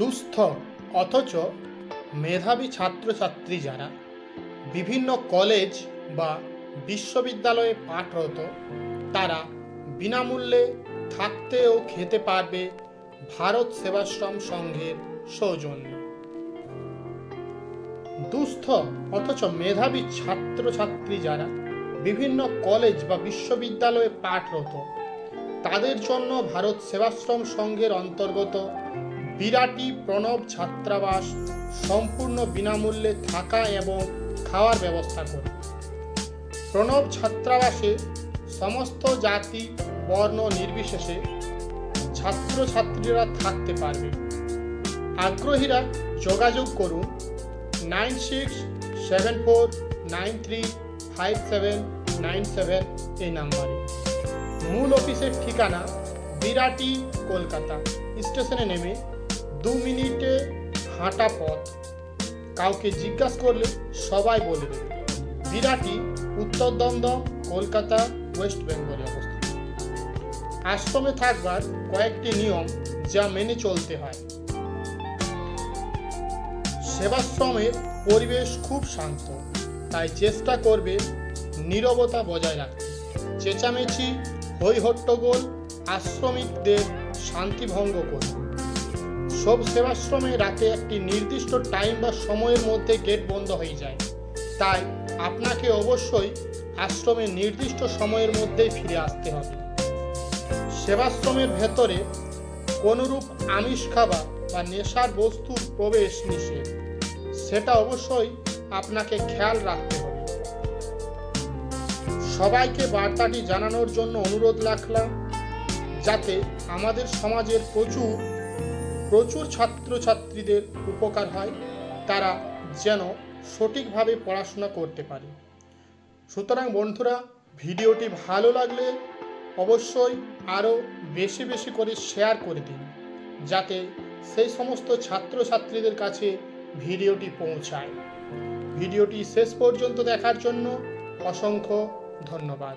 দুস্থ, অথচ মেধাবী ছাত্রছাত্রী যারা বিভিন্ন কলেজ বা বিশ্ববিদ্যালয়ে পাঠরত, তারা বিনামূল্যে থাকতে ও খেতে পারবে ভারত সেবাশ্রম সংঘের সৌজন্যে। দুস্থ, অথচ মেধাবী ছাত্রছাত্রী যারা বিভিন্ন কলেজ বা বিশ্ববিদ্যালয়ে পাঠরত, তাদের জন্য ভারত সেবাশ্রম সংঘের অন্তর্গত বিরাটি প্রণব ছাত্রাবাস সম্পূর্ণ বিনামূল্যে থাকা এবং খাওয়ার ব্যবস্থা করে। প্রণব ছাত্রাবাসে সমস্ত জাতি, বর্ণ নির্বিশেষে ছাত্রছাত্রীরা থাকতে পারবে। আগ্রহীরা যোগাযোগ করুন nine six seven four nine three five seven nine seven এই নাম্বারে। মূল অফিসের ঠিকানা বিরাটি, কলকাতা। স্টেশনে নেমে দু মিনিটে হাঁটা পথ। কাউকে জিজ্ঞাসা করলে সবাই বলে দেবে। বিরাটি উত্তর দমদম কলকাতা, ওয়েস্ট বেঙ্গলে অবস্থিত। আশ্রমে থাকবার কয়েকটি নিয়ম যা মেনে চলতে হয়। সেবাশ্রমের পরিবেশ খুব শান্ত, তাই চেষ্টা করবে নীরবতা বজায় রাখতে। চেঁচামেচি, হৈহট্টগোল আশ্রমিকদের শান্তিভঙ্গ করবে সব সেবাশ্রমে রাতে একটি নির্দিষ্ট টাইম বা সময়ের মধ্যে গেট বন্ধ হয়ে যায়। তাই আপনাকে অবশ্যই আশ্রমে নির্দিষ্ট সময়ের মধ্যেই ফিরে আসতে হবে। সেবাশ্রমের ভেতরে কোনরূপ আমিষ খাবার বা নেশার বস্তুর প্রবেশ নিষেধ। সেটা অবশ্যই আপনাকে খেয়াল রাখতে হবে। সবাইকে বার্তাটি জানানোর জন্য অনুরোধ রাখলাম, যাতে আমাদের সমাজের প্রচুর প্রচুর ছাত্রছাত্রীদের উপকার হয়, তারা যেন সঠিকভাবে পড়াশোনা করতে পারে। সুতরাং বন্ধুরা, ভিডিওটি ভালো লাগলে অবশ্যই আরও বেশি বেশি করে শেয়ার করে দিন, যাতে সেই সমস্ত ছাত্রছাত্রীদের কাছে ভিডিওটি পৌঁছায়। ভিডিওটি শেষ পর্যন্ত দেখার জন্য অসংখ্য ধন্যবাদ।